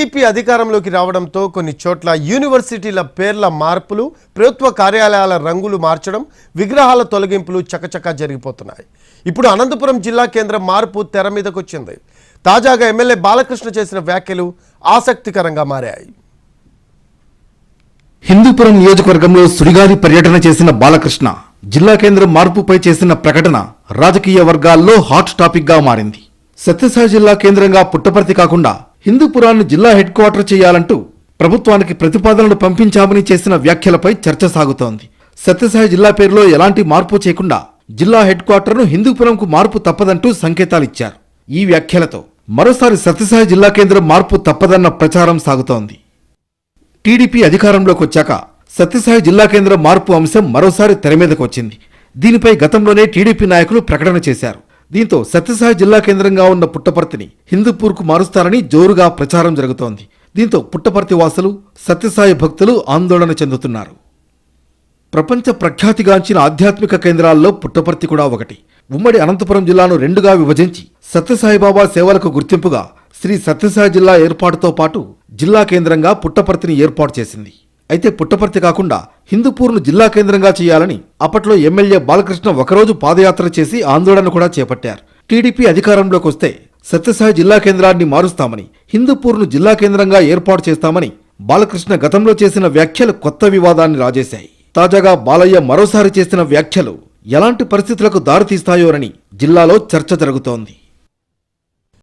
TDP అధికారంలోకి రావడంతో కొన్ని చోట్ల యూనివర్సిటీల పేర్ల మార్పులు ప్రభుత్వ కార్యాలయాల రంగులు మార్చడం విగ్రహాల తొలగింపులు చకచకా జరిగిపోతున్నాయి. ఇప్పుడు అనంతపురం జిల్లా కేంద్రం మార్పు తెర మీదకొచ్చింది. తాజాగా ఎమ్మెల్యే బాలకృష్ణ చేసిన వ్యాఖ్యలు ఆసక్తికరంగా మారాయి. హిందూపురం నియోజకవర్గంలో సుడిగాలి పర్యటన చేసిన బాలకృష్ణ జిల్లా కేంద్రం మార్పుపై చేసిన ప్రకటన రాజకీయ వర్గాల్లో హాట్ టాపిక్గా మారింది. సత్యసాయి జిల్లా కేంద్రంగా పుట్టపర్తి కాకుండా హిందూపురాన్ని జిల్లా హెడ్ క్వార్టర్ చేయాలంటూ ప్రభుత్వానికి ప్రతిపాదనలు పంపించామని చేసిన వ్యాఖ్యలపై చర్చ సాగుతోంది. సత్యసాయి జిల్లా పేరులో ఎలాంటి మార్పు చేయకుండా జిల్లా హెడ్ క్వార్టర్ను హిందూపురంకు మార్పు తప్పదంటూ సంకేతాలిచ్చారు. ఈ వ్యాఖ్యలతో మరోసారి సత్యసాయి జిల్లా కేంద్రం మార్పు తప్పదన్న ప్రచారం సాగుతోంది. టీడీపీ అధికారంలోకి వచ్చాక సత్యసాయి జిల్లా కేంద్రం మార్పు అంశం మరోసారి తెర మీదకు వచ్చింది దీనిపై గతంలోనే టీడీపీ నాయకులు ప్రకటన చేశారు. దీంతో సత్యసాయి జిల్లా కేంద్రంగా ఉన్న పుట్టపర్తిని హిందూపూర్కు మారుస్తారని జోరుగా ప్రచారం జరుగుతోంది. దీంతో పుట్టపర్తి వాసులు సత్యసాయి భక్తులు ఆందోళన చెందుతున్నారు. ప్రపంచ ప్రఖ్యాతిగాంచిన ఆధ్యాత్మిక కేంద్రాల్లో పుట్టపర్తి కూడా ఒకటి. ఉమ్మడి అనంతపురం జిల్లాను రెండుగా విభజించి సత్యసాయిబాబా సేవలకు గుర్తింపుగా శ్రీ సత్యసాయి జిల్లా ఏర్పాటుతో పాటు జిల్లా కేంద్రంగా పుట్టపర్తిని ఏర్పాటు చేసింది. అయితే పుట్టపర్తి కాకుండా హిందూపూర్ను జిల్లా కేంద్రంగా చేయాలని అప్పట్లో ఎమ్మెల్యే బాలకృష్ణ ఒకరోజు పాదయాత్ర చేసి ఆందోళన కూడా చేపట్టారు. టీడీపీ అధికారంలోకి వస్తే సత్యసాయి జిల్లా కేంద్రాన్ని మారుస్తామని హిందూపూర్ను జిల్లా కేంద్రంగా ఏర్పాటు చేస్తామని బాలకృష్ణ గతంలో చేసిన వ్యాఖ్యలు కొత్త వివాదాన్ని రాజేశాయి. తాజాగా బాలయ్య మరోసారి చేసిన వ్యాఖ్యలు ఎలాంటి పరిస్థితులకు దారితీస్తాయోనని జిల్లాలో చర్చ జరుగుతోంది.